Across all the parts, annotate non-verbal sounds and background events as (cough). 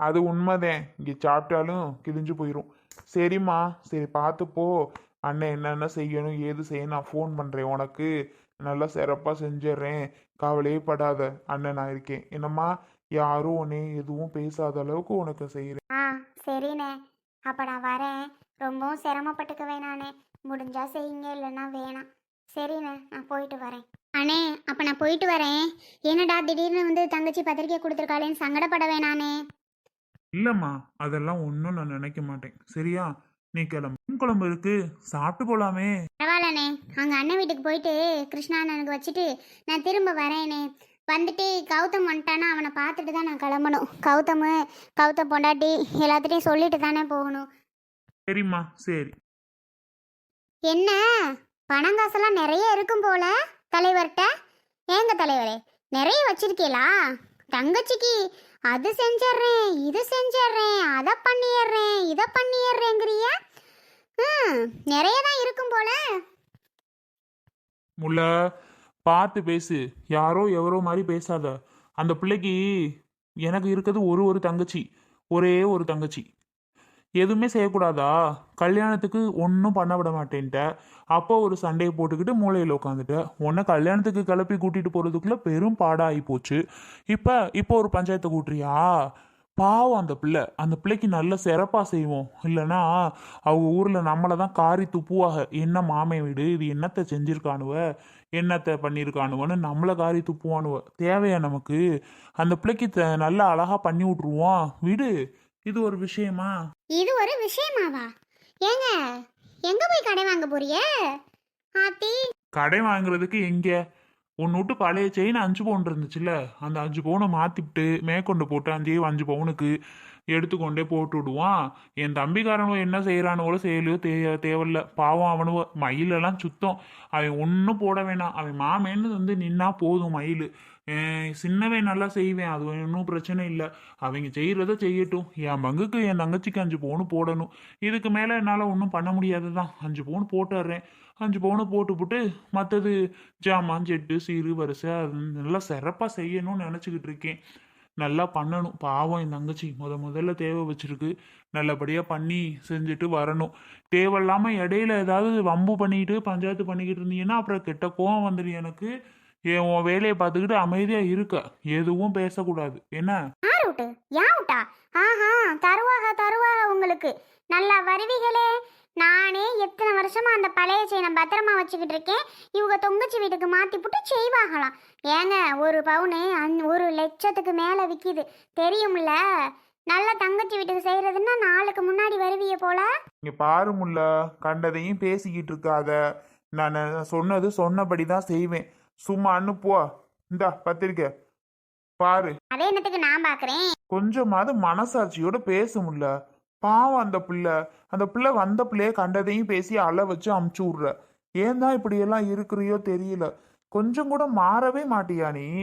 அது உண்மைதான். இங்கே சாப்பிட்டாலும் கிழிஞ்சு போயிடும் சரிம்மா சரி பார்த்துப்போ அண்ணன் என்னென்ன செய்யணும் ஏது செய்யணும் நான் ஃபோன் பண்ணுறேன் உனக்கு. நல்லா சிறப்பாக செஞ்சிடுறேன். கவலையே படாத அண்ணன் நான் இருக்கேன். என்னம்மா யாரும் உன்னே எதுவும் பேசாத அளவுக்கு உனக்கு செய்கிறேன் ஆ சரிண்ணே. அப்போ நான் வரேன். ரொம்பவும் சிரமப்பட்டுக்க வேணாண்ணே முடிஞ்சா செய்யுங்க இல்லைன்னா வேணாம். சரிண்ணே நான் போயிட்டு வரேன். அண்ணே அப்போ நான் போயிட்டு வரேன். என்னடா திடீர்னு வந்து தங்கச்சி பத்திரிக்கை கொடுத்துருக்காளேன்னு சங்கடப்பட வேணாண்ணே. இல்லைம்மா அதெல்லாம் ஒன்றும் நான் நினைக்க மாட்டேன். சரியா? நீ கிளம்பு. மீன் குழம்பு இருக்கு. சாப்பிட்டு போலாமே. பரவாயில்லண்ணே. அங்கே அண்ணன் வீட்டுக்கு போயிட்டு கிருஷ்ணா அண்ணனுக்கு வச்சுட்டு நான் திரும்ப வரேனே. வந்துட்டு கௌதம் வந்துட்டானா அவனை பார்த்துட்டு தான் நான் கிளம்பணும். கௌதம் கௌதம் பொண்டாட்டி எல்லாத்துட்டையும் சொல்லிட்டு தானே போகணும். சரிம்மா சரி. என்ன? பணம் காசெல்லாம் நிறைய இருக்கும் போல தலைவர்கிட்ட? ஏங்க தலைவரே நிறைய வச்சிருக்கீங்களா தங்கச்சிக்கு அது செஞ்சிடுறேன் இது செஞ்சிடுறேன் அதை பண்ணிடுறேன் இதை பண்ணிடுறேங்கிறிய? ம் நிறைய தான் இருக்கும் போல. முல்ல பார்த்து பேசு. யாரோ எவரோ மாதிரி பேசாத. அந்த பிள்ளைக்கு எனக்கு இருக்கிறது ஒரு ஒரு தங்கச்சி. ஒரே ஒரு தங்கச்சி. எதுவுமே செய்யக்கூடாதா? கல்யாணத்துக்கு ஒன்றும் பண்ண விட மாட்டேன்ட்ட. அப்போ ஒரு சண்டையை போட்டுக்கிட்டு மூளையில் உட்காந்துட்ட உன்னை கல்யாணத்துக்கு கிளப்பி கூட்டிகிட்டு போகிறதுக்குள்ளே பெரும் பாடாகி போச்சு. இப்போ இப்போ ஒரு பஞ்சாயத்தை கூட்டுறியா? பாவம் அந்த பிள்ளை. அந்த பிள்ளைக்கு நல்ல சிறப்பாக செய்வோம். இல்லைன்னா அவங்க ஊரில் நம்மளை தான் காரி துப்புவாக என்ன மாமை வீடு? இது என்னத்தை செஞ்சுருக்கானுவ? என்னத்தை பண்ணியிருக்கானுவன்னு நம்மளை காரி துப்புவானுவ. தேவையா நமக்கு? அந்த பிள்ளைக்கு த- நல்லா அழகாக பண்ணி விட்ருவோம் வீடு. இது ஒரு விஷயமா? இது ஒரு விஷயமாவா? ஏங்க எங்க போய் கடை வாங்க போறிய ஆத்தி? கடை வாங்குறதுக்கு எங்க? ஒன்று விட்டு பழைய செயின் அஞ்சு பவுன் இருந்துச்சுல்ல? அந்த அஞ்சு பவுனை மாற்றிவிட்டு மேற்கொண்டு போட்டு அஞ்சே அஞ்சு பவுனுக்கு எடுத்துக்கொண்டே போட்டு விடுவான். என் தம்பிக்காரனுவோ என்ன செய்கிறானுவோ செய்யலையோ தே தேவையில்ல. பாவம் அவனுவோ மயிலெல்லாம் சுத்தம். அவன் ஒன்றும் போட வேணாம். அவன் மாமேன்னு வந்து நின்னா போதும் மயில். சின்னவன் நல்லா செய்வேன். அது ஒன்றும் பிரச்சனை இல்லை. அவங்க செய்கிறத செய்யட்டும். என் பங்குக்கு என் தங்கச்சிக்கு அஞ்சு பவுனு போடணும். இதுக்கு மேலே என்னால் ஒன்றும் பண்ண முடியாது தான் அஞ்சு பவுன் போட்டுடுறேன் அஞ்சு பவுனை போட்டுப்புட்டு மற்றது ஜாமான் செட்டு சீரு வரிசை அது நல்லா சிறப்பாக செய்யணும்னு நினச்சிக்கிட்டு இருக்கேன். நல்லா பண்ணணும். பாவம் என் தங்கச்சி. முத முதல்ல தேவை வச்சிருக்கு. நல்லபடியாக பண்ணி செஞ்சுட்டு வரணும். தேவையில்லாமல் இடையில ஏதாவது வம்பு பண்ணிக்கிட்டு பஞ்சாயத்து பண்ணிக்கிட்டு இருந்தீங்கன்னா அப்புறம் கெட்ட கோவம் வந்துடும் எனக்கு. என் உன் வேலையை பார்த்துக்கிட்டு அமைதியாக இருக்க. எதுவும் பேசக்கூடாது. என்ன? யார் விட்டு யா விட்டா ஆஹா தருவாக தருவாக உங்களுக்கு. நல்லா வருவீகளே நானே எத்தனை வருஷமா அந்த பழைய செயினை பத்திரமா வச்சுக்கிட்டு இருக்கேன். இவங்க தொங்கச்சி வீட்டுக்கு மாத்தி புட்டு செய்வாங்களாம் ஏங்க ஒரு பவுனு அந் ஒரு லட்சத்துக்கு மேலே விற்கிது தெரியும்ல? நல்ல தங்கச்சி வீட்டுக்கு செய்யறதுன்னா நாளுக்கு முன்னாடி வருவிய போல. இங்கே பாரு முல்ல கண்டதையும் பேசிக்கிட்டு இருக்காத. நான் சொன்னது சொன்னபடி தான் செய்வேன். சும்மா அனுப்புவா. இந்தா பத்திரிக்கை. பாரு. அதே என்னத்துக்கு நான் பார்க்குறேன் கொஞ்சமாவது மனசாட்சியோட பேச முடியல. பாவம் அந்த பிள்ளை. அந்த பிள்ளை வந்த பிள்ளைய கண்டதையும் பேசி அழ வச்சு அமுச்சு விட்ற. ஏன் தான் இப்படியெல்லாம் இருக்கிறியோ தெரியல. கொஞ்சம் கூட மாறவே மாட்டியா நீ?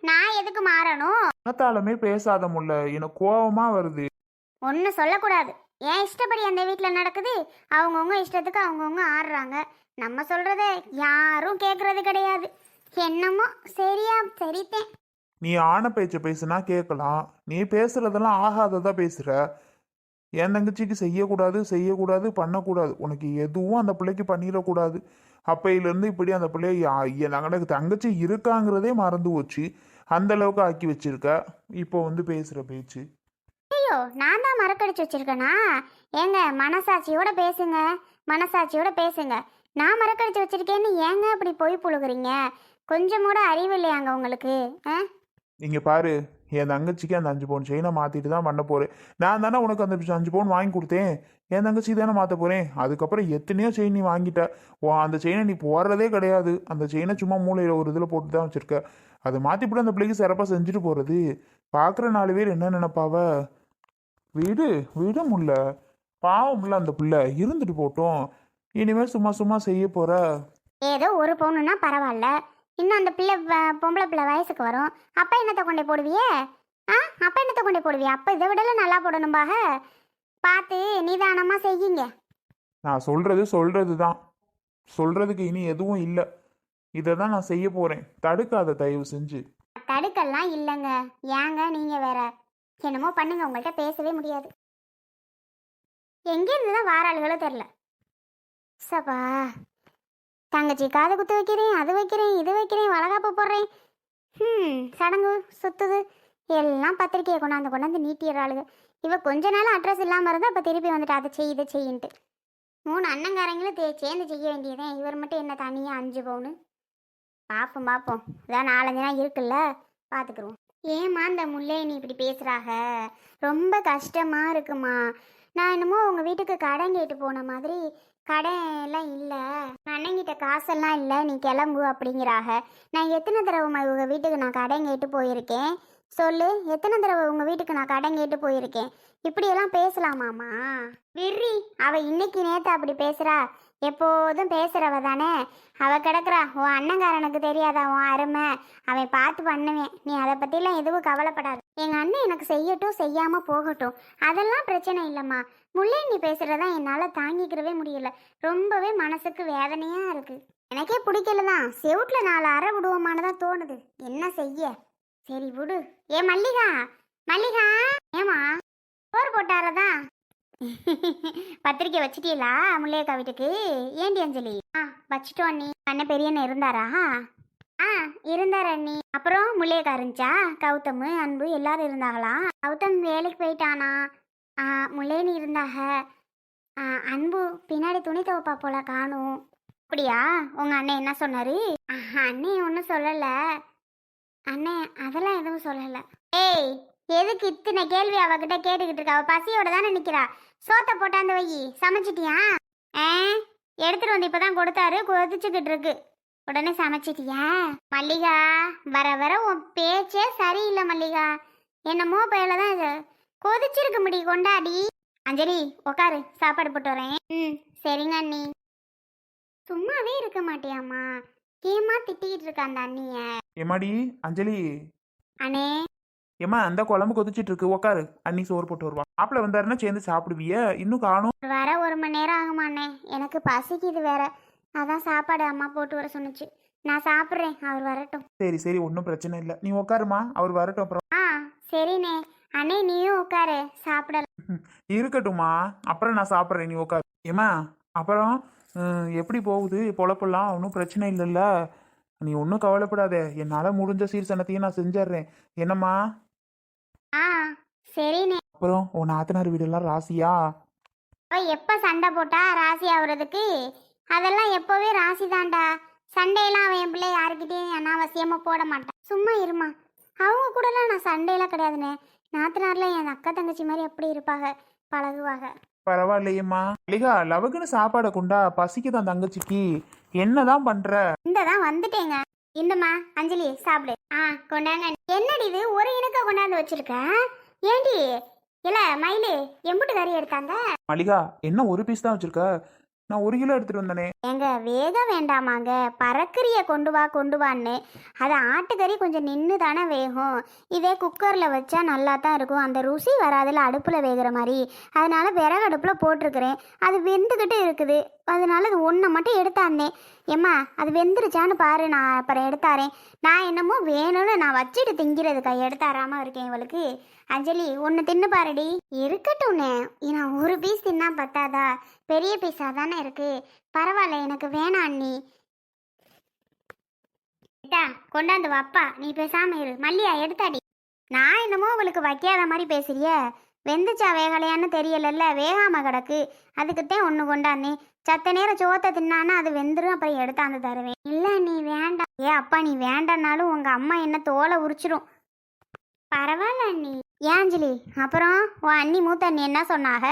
நான் எதுக்கு மாறணும்? மனத்தாலுமே பேசாத முல்ல எனக்கு கோவமா வருது. ஒன்றும் சொல்லக்கூடாது. என் இஷ்டப்படி அந்த வீட்டில் நடக்குது. அவங்கவுங்க இஷ்டத்துக்கு அவங்கவுங்க ஆடுறாங்க. நம்ம சொல்கிறத யாரும் கேட்குறது கிடையாது. என்னமோ சரியா சரித்தேன். நீ ஆன பேச்ச பேசுனா கேட்கலாம் நீ பேசுறதெல்லாம் ஆகாததா பேசுற. என் தங்கச்சிக்கு செய்யக்கூடாது செய்யக்கூடாது பண்ணக்கூடாது? உனக்கு எதுவும் அந்த பிள்ளைக்கு பண்ணிடக்கூடாது. அப்பையிலேருந்து இப்படி அந்த பிள்ளைய எனக்கு தங்கச்சி இருக்காங்கிறதே மறந்து போச்சு. அந்த அளவுக்கு ஆக்கி வச்சிருக்க. இப்போ வந்து பேசுற பேச்சு. ஐயோ நான் தான் மறக்கடிச்சு வச்சிருக்கேனா? ஏங்க மனசாட்சியோட பேசுங்க. மனசாட்சியோட பேசுங்க. நான் மறக்கடிச்சு வச்சிருக்கேன்னு ஏங்க அப்படி போய் புழுகுறீங்க? கொஞ்சம் கூட அறிவு இல்லையாங்க உங்களுக்கு ஆ? இங்க பாரு என் தங்கச்சிக்கு அந்த அஞ்சு பவுன் செயினை மாத்திட்டு தான் பண்ண போறேன். நான் தானே உனக்கு அந்த அஞ்சு பவுன் வாங்கி கொடுத்தேன். என் தங்கச்சி தானே மாத்த போறேன். அதுக்கப்புறம் எத்தனையோ செயின் நீ வாங்கிட்ட. ஓ அந்த செயினை நீ போடுறதே கிடையாது. அந்த செயினை சும்மா மூளையில ஒரு இதில் போட்டு தான் வச்சிருக்க. அதை மாத்திப்பட்டு அந்த பிள்ளைக்கு சிறப்பாக செஞ்சுட்டு போறது. பார்க்குற நாலு பேர் என்ன நினைப்பாவ? வீடு விட முடியல பாவம் இல்ல அந்த பிள்ளை. இருந்துட்டு போட்டோம் இனிமேல் சும்மா சும்மா செய்ய போற? ஏதோ ஒரு பவுனுன்னா பரவாயில்ல. இன்னும் அந்த பிள்ளை வ- பொம்பளை பிள்ளை வயசுக்கு வரும். அப்போ என்னத்தை கொண்டே போடுவியே? ஆ? அப்போ என்னத்தை கொண்டே போடுவியே? அப்போ இதை விடலாம் நல்லா போடணும்பாக? பார்த்து நிதானமாக செய்யுங்க. நான் சொல்றது சொல்றது தான் சொல்றதுக்கு இனி எதுவும் இல்லை. இதை தான் நான் செய்ய போறேன். தடுக்காத தயவு செஞ்சு. தடுக்கல்லாம் இல்லைங்க. ஏங்க நீங்கள் வேற. என்னமோ பண்ணுங்க. உங்கள்கிட்ட பேசவே முடியாது. எங்கேருந்து தான் வாராளுகளோ தெரில சப்பா தங்கச்சி காது குத்து வைக்கிறேன் அது வைக்கிறேன் இது வைக்கிறேன் வளகாப்பு போடுறேன். ம் சடங்கு சுத்துது. எல்லாம் பத்திரிக்கையை கொண்டாந்து கொண்டாந்து நீட்டிடுறாளுங்க இவ கொஞ்ச நாள் அட்ரஸ் இல்லாமல் இருந்தால் இப்போ திருப்பி வந்துட்டு அதை செய் இதை செய்யின்ட்டு. மூணு அண்ணங்காரங்களும் தே சேர்ந்து செய்ய வேண்டியதே. இவர் மட்டும் என்ன தனியாக அஞ்சு பவுனு? பார்ப்போம் பார்ப்போம் இதான் நாலஞ்சு நாள் இருக்குல்ல பார்த்துக்குருவோம் ஏம்மா இந்த முல்லை நீ இப்படி பேசுகிறாக ரொம்ப கஷ்டமாக இருக்குமா? நான் என்னமோ உங்கள் வீட்டுக்கு கடன் கேட்டு போன மாதிரி கடை எல்லாம் இல்லை. அண்ணங்கிட்ட காசெல்லாம் இல்லை. நீ கிளம்பு அப்படிங்கிறாக. நான் எத்தனை தடவை உங்கள் வீட்டுக்கு நான் கடன் கேட்டு போயிருக்கேன்? சொல்லு. எத்தனை தடவை உங்கள் வீட்டுக்கு நான் கடன் கேட்டு போயிருக்கேன்? இப்படியெல்லாம் பேசலாமாம்மா விர்ரி அவ இன்னைக்கு நேற்று அப்படி பேசுகிறா எப்போதும் பேசுகிறவ தானே. அவ கிடக்குறா. உன் அண்ணங்காரனுக்கு தெரியாதா உன் அருமை? அவன் பார்த்து பண்ணுவேன். நீ அதை பற்றிலாம் எதுவும் கவலைப்படாது. எங்கள் அண்ணன் எனக்கு செய்யட்டும் செய்யாமல் போகட்டும். அதெல்லாம் பிரச்சனை இல்லைம்மா. முள்ளேண்ணி நீ பேசுகிறதா என்னால் தாங்கிக்கிறவே முடியல. ரொம்பவே மனசுக்கு வேதனையாக இருக்குது எனக்கே பிடிக்கல தான் செவுட்டில் நாலு அறை விடுவோமானதான் தோணுது. என்ன செய்ய? சரி விடு. ஏ மல்லிகா. மல்லிகா. ஏமா போர் போட்டாரதா (laughs) பத்திரிக்கை வச்சிட்டீங்களா முல்லையக்கா வீட்டுக்கு? ஏண்டி அஞ்சலி? ஆ வச்சிட்டோம் அண்ணி. அண்ணன் பெரியண்ணன் இருந்தாரா? ஆ இருந்தார் அண்ணி. அப்புறம் முல்லையக்கா இருந்துச்சா? கௌதம் அன்பு எல்லாரும் இருந்தாங்களா? கௌதம் வேலைக்கு போயிட்டானா? முல்லைனி இருந்தாக. ஆ அன்பு பின்னாடி துணி துவப்பா போல காணும். அப்படியா? உங்க அண்ணன் என்ன சொன்னாரு? ஆஹா, அண்ணன் ஒன்றும் சொல்லலை. அண்ணே அதெல்லாம் எதுவும் சொல்லலை. ஏய் எதுக்கு இத்தனை கேள்வி அவகிட்ட கேட்டுக்கிட்டு இருக்கா? அவ பசியோட தானே நிக்கிறா. சோத்தை போட்டாந்து வை சமைச்சிட்டியா? ஆ எடுத்துட்டு வந்து இப்பதான் கொடுத்தாரு. கொதிச்சுக்கிட்டு இருக்கு. உடனே சமைச்சிட்டியா? மல்லிகா வர வர உன் பேச்சே சரியில்லை மல்லிகா. என்னமோ பயில தான் இது. கொதிச்சிருக்கு முடி கொண்டாடி. அஞ்சலி உக்காரு சாப்பாடு போட்டு வரேன். ம். சரிங்க அண்ணி. சும்மாவே இருக்க மாட்டியாம்மா. ஏமா திட்டிக்கிட்டு இருக்க அந்த அண்ணிய? எம்மாடி அஞ்சலி? அண்ணே. ஏம்மா அந்த குழம்பு கொதிச்சிட்டு இருக்கு. உக்காரு. அண்ணி சோறு போட்டு வருவா. மாப்பிள்ள வந்தாருன்னா சேர்ந்து சாப்பிடுவிய? இன்னும் காணும். வர ஒரு மணி நேரம் ஆகுமாண்ணே எனக்கு பசிக்குது வேற. அதான் சாப்பாடு அம்மா போட்டு வர சொன்னுச்சு. நான் சாப்பிட்றேன். அவர் வரட்டும். சரி சரி. ஒன்றும் பிரச்சனை இல்லை. நீ உட்காருமா அவர் வரட்டும் அப்புறம். ஆ சரிண்ணே. அண்ணே நீயும் உட்காரு. சாப்பிடலாம். (laughs) இருக்கட்டும்மா. அப்புறம் நான் சாப்பிட்றேன் நீ உட்காரு. ஏம்மா? அப்புறம் எப்படி போகுது? பொழப்பெல்லாம் ஒன்றும் பிரச்சனை இல்லைல்ல? நீ ஒன்றும் கவலைப்படாத. என்னால் முடிஞ்ச சீர்சனத்தையும் நான் செஞ்சிடுறேன். என்னம்மா? ஆ சரிண்ணே. அப்புறம் உன் நாத்தனார் வீடெல்லாம் ராசியா? அவ எப்போ சண்டை போட்டா ராசி ஆகுறதுக்கு அதெல்லாம் எப்போவே ராசி தான்டா சண்டையெல்லாம் அவன் என் பிள்ளை யாருக்கிட்டையும் அனாவசியமாக போட மாட்டான். சும்மா இருமா அவங்க கூடலாம் நான் சண்டையெல்லாம் கிடையாதுண்ணே. நாத்தனாரில் என் அக்கா தங்கச்சி மாதிரி அப்படி இருப்பாங்க பழகுவாங்க பரவாயில்லையேம்மா. மல்லிகா லவக்குன்னு சாப்பாடை கொண்டா பசிக்குதான் தங்கச்சிக்கு? என்னதான் பண்ற? இந்த தான் வந்துட்டேங்க. இந்தம்மா அஞ்சலி சாப்பிடு. ஆ கொண்டாங்க. என்னடி இது? ஒரு இணுக்க கொண்டாந்து வச்சிருக்க? ஏண்டி? இல்ல மயிலு எம்புட்டு கறி எடுத்தாங்க? மல்லிகா என்ன ஒரு பீஸ் தான் வச்சிருக்க? நான் ஒரு கிலோ எடுத்துட்டு வந்தனே. எங்க வேகம் வேண்டாமாங்க. பறக்கறிய கொண்டு வா கொண்டு வான்னு. அது ஆட்டுக்கறி கொஞ்சம் நின்று தானே வேகும். இதே குக்கரில் வச்சா நல்லா தான் இருக்கும். அந்த ருசி வராதுல அடுப்பில் வேகிற மாதிரி. அதனால விறகு அடுப்பில் போட்டிருக்கிறேன். அது வெந்துக்கிட்டு இருக்குது. அதனால அது ஒன்றை மட்டும் எடுத்தாந்தேன் ஏம்மா அது வெந்துருச்சான்னு பாரு நான் அப்புறம் எடுத்தாரேன் நான் என்னமோ வேணும்னு நான் வச்சுட்டு திங்கிறதுக்கா எடுத்தாராம இருக்கேன் இவளுக்கு. அஞ்சலி ஒன்று தின்னு பாருடி. இருக்கட்டும்னே. நான் ஒரு பீஸ் தின்னா பத்தாதா? பெரிய பீஸாக தானே இருக்கு. பரவாயில்ல எனக்கு வேணாம் அண்ணி. கொண்டாந்து வாப்பா. நீ பேசாம இரு. மல்லியா எடுத்தாடி. நான் என்னமோ அவளுக்கு வைக்காத மாதிரி பேசுறிய. வெந்துச்சா வேகலையான்னு தெரியலல்ல? வேகாம கிடக்கு. அதுக்குத்தான் ஒன்று கொண்டாந்தே சத்த நேரம் சோத்தை தின்னானா அது வெந்துரும் அப்புறம் எடுத்தாந்து தருவேன் இல்லை நீ வேண்டாம் ஏ அப்பா நீ வேண்டானாலும் உங்கள் அம்மா என்ன தோலை உரிச்சிரும். பரவாயில்ல அண்ணி. ஏஞ்சலி அப்புறம் உன் அண்ணி மூத்த அண்ணி என்ன சொன்னாக?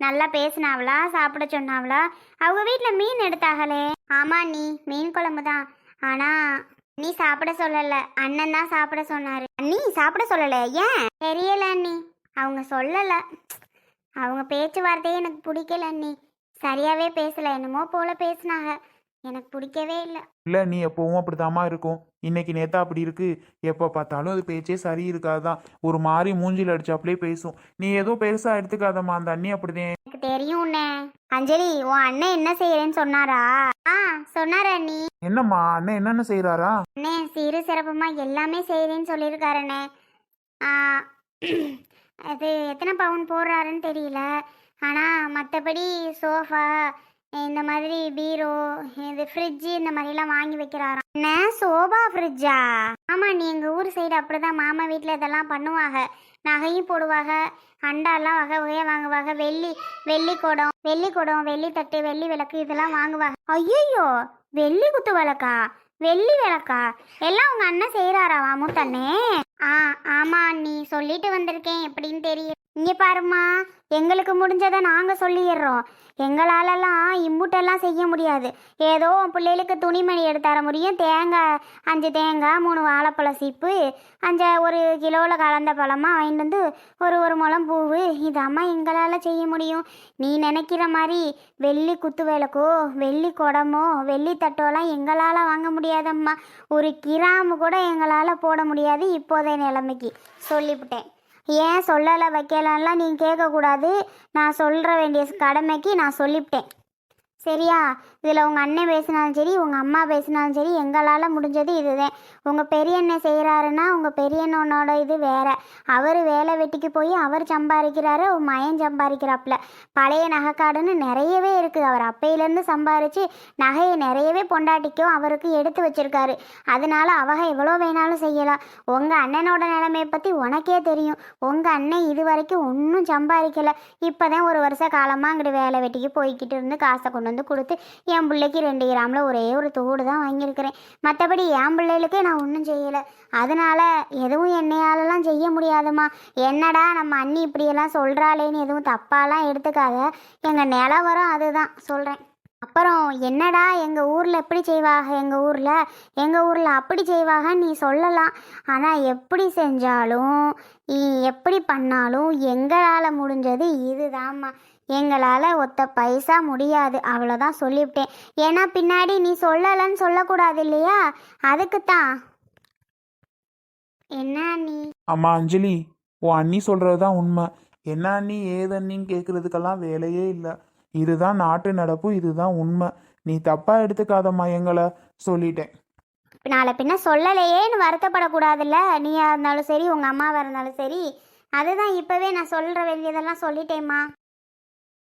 நல்லா பேசினாவளா? சாப்பிட சொன்னாவளா? அவங்க வீட்டில் மீன் எடுத்தாங்களே ஆமா நீ மீன் குழம்பு தான். ஆனால் நீ சாப்பிட சொல்லலை. அண்ணன் தான் சாப்பிட சொன்னார். அண்ணி சாப்பிட சொல்லல ஏன்? தெரியல அண்ணி. அவங்க சொல்லல. அவங்க பேச்சுவார்த்தையே எனக்கு பிடிக்கல அண்ணி. சரியாவே பேசல. என்னமோ போல பேசினாங்க. எனக்கு பிடிக்கவே இல்லை. இல்லை நீ எப்பவும் அப்படிதாம்மா இருக்கும். இன்னைக்கு நேத்தா அப்படி இருக்கு. எப்போ பார்த்தாலும் அது பேச்சே சரி இருக்காதான் ஒரு மாதிரி மூஞ்சில அடிச்சாப்லே பேசும். நீ ஏதோ பெருசா எடுத்துக்காதம்மா. அந்த அண்ணி அப்படிதான். எனக்கு தெரியும்ண்ணே அஞ்சலி உன் அண்ணன் என்ன செய்யறேன்னு சொன்னாரா? ஆ சொன்னாரு அண்ணி. என்னம்மா? அண்ணன் என்னென்ன செய்றாரா? அண்ணே சிறு சிறப்புமா எல்லாமே செய்கிறேன்னு சொல்லியிருக்காருண்ணே ஆ, அது எத்தனை பவுன் போடுறாருன்னு தெரியல. ஆனால் மற்றபடி சோஃபா இந்த மாதிரி பீரோ இது ஃப்ரிட்ஜு இந்த மாதிரிலாம் வாங்கி வைக்கிறாராம். என்ன? சோபா ஃப்ரிட்ஜா ஆமாம் நீ எங்கள் ஊர் சைடு அப்படிதான் மாமா வீட்டில் இதெல்லாம் பண்ணுவாங்க. நகையும் போடுவாங்க. அண்டாலாம் வகை வகையாக வாங்குவாங்க. வெள்ளி வெள்ளி குடம் வெள்ளி குடம் வெள்ளி தட்டு வெள்ளி விளக்கு இதெல்லாம் வாங்குவாங்க. ஐயோ வெள்ளி குத்து விளக்கா? வெள்ளி விளக்கா? எல்லாம் உங்கள் அண்ணன் செய்கிறாரா மூத்தண்ணே? ஆ ஆமா நீ சொல்லிட்டு வந்திருக்கேன் எப்படின்னு தெரியும் இங்க பாரும்மா எங்களுக்கு முடிஞ்சதை நாங்க சொல்லிடுறோம். எங்களாலலாம் இம்புட்டெல்லாம் செய்ய முடியாது. ஏதோ உன் பிள்ளைகளுக்கு துணிமணி எடுத்து தர முடியும். தேங்காய் அஞ்சு தேங்காய் மூணு வாழைப்பழ சீப்பு அஞ்சு ஒரு கிலோவில் கலந்த பழமாக வாங்கிட்டு வந்து ஒரு ஒரு முளம் பூவு. இதாம்மா எங்களால் செய்ய முடியும். நீ நினைக்கிற மாதிரி வெள்ளி குத்து விளக்கோ வெள்ளி குடமோ வெள்ளி தட்டோலாம் எங்களால் வாங்க முடியாதம்மா. ஒரு கிராமு கூட எங்களால் போட முடியாது இப்போதைய நிலைமைக்கு. சொல்லிவிட்டேன். ஏன் சொல்லலை வைக்கலன்னா நீ கேட்கக்கூடாது. நான் சொல்கிற வேண்டிய கடமைக்கு நான் சொல்லிவிட்டேன். சரியா? இதில் உங்கள் அண்ணன் பேசினாலும் சரி உங்கள் அம்மா பேசினாலும் சரி எங்களால் முடிஞ்சது இதுதான் உங்கள் பெரியண்ணன் செய்கிறாருன்னா உங்கள் பெரியண்ணனோட இது வேற. அவர் வேலை வெட்டிக்கு போய் அவர் சம்பாதிக்கிறாரு உன் மயன் சம்பாதிக்கிறாப்புல. பழைய நகைக்காடுன்னு நிறையவே இருக்குது அவர் அப்பையிலேருந்து சம்பாரித்து நகையை நிறையவே பொண்டாட்டிக்கும் அவருக்கு எடுத்து வச்சுருக்காரு. அதனால அவக எவ்வளோ வேணாலும் செய்யலாம். உங்கள் அண்ணனோட நிலைமையை பற்றி உனக்கே தெரியும். உங்கள் அண்ணன் இது வரைக்கும் ஒன்றும் சம்பாதிக்கலை. இப்போ தான் ஒரு வருஷ காலமாக அங்கிட்டு வேலை வெட்டிக்கு போய்கிட்டு இருந்து காசை கொண்டு வந்து கொடுத்து என் பிள்ளைக்கு ரெண்டு கிராமில் ஒரே ஒரு தோடு தான் வாங்கியிருக்கிறேன். மற்றபடி என் பிள்ளைகளுக்கே நான் ஒன்றும் செய்யலை. அதனால எதுவும் என்னையாலலாம் செய்ய முடியாதும்மா. என்னடா நம்ம அண்ணி இப்படியெல்லாம் சொல்கிறாளேன்னு எதுவும் தப்பாலாம் எடுத்துக்காத. எங்கள் நிலவரம் அதுதான் சொல்கிறேன் அப்புறம் என்னடா எங்கள் ஊரில் எப்படி செய்வாங்க எங்கள் ஊரில்? எங்கள் ஊரில் அப்படி செய்வாக நீ சொல்லலாம். ஆனால் எப்படி செஞ்சாலும் நீ எப்படி பண்ணாலும் எங்களால் முடிஞ்சது இதுதாம்மா. எங்களால் ஒத்த பைசா முடியாது. அவ்வளோதான் சொல்லிவிட்டேன். ஏன்னா பின்னாடி நீ சொல்லலைன்னு சொல்லக்கூடாது இல்லையா? அதுக்குத்தான். என்ன நீ அம்மா அஞ்சலி உன் அண்ணி சொல்கிறது தான் உண்மை. என்ன அண்ணி ஏது அண்ணின்னு கேட்குறதுக்கெல்லாம் வேலையே இல்லை. இதுதான் நாட்டு நடப்பு இதுதான் உண்மை. நீ தப்பாக எடுத்துக்காதம்மா எங்களை சொல்லிட்டேன். நாளை பின்ன சொல்லலையேன்னு வருத்தப்படக்கூடாதுல்ல? நீயா இருந்தாலும் சரி உங்கள் அம்மாவாக இருந்தாலும் சரி. அதுதான் இப்போவே நான் சொல்கிற வேண்டியதெல்லாம் சொல்லிட்டேம்மா.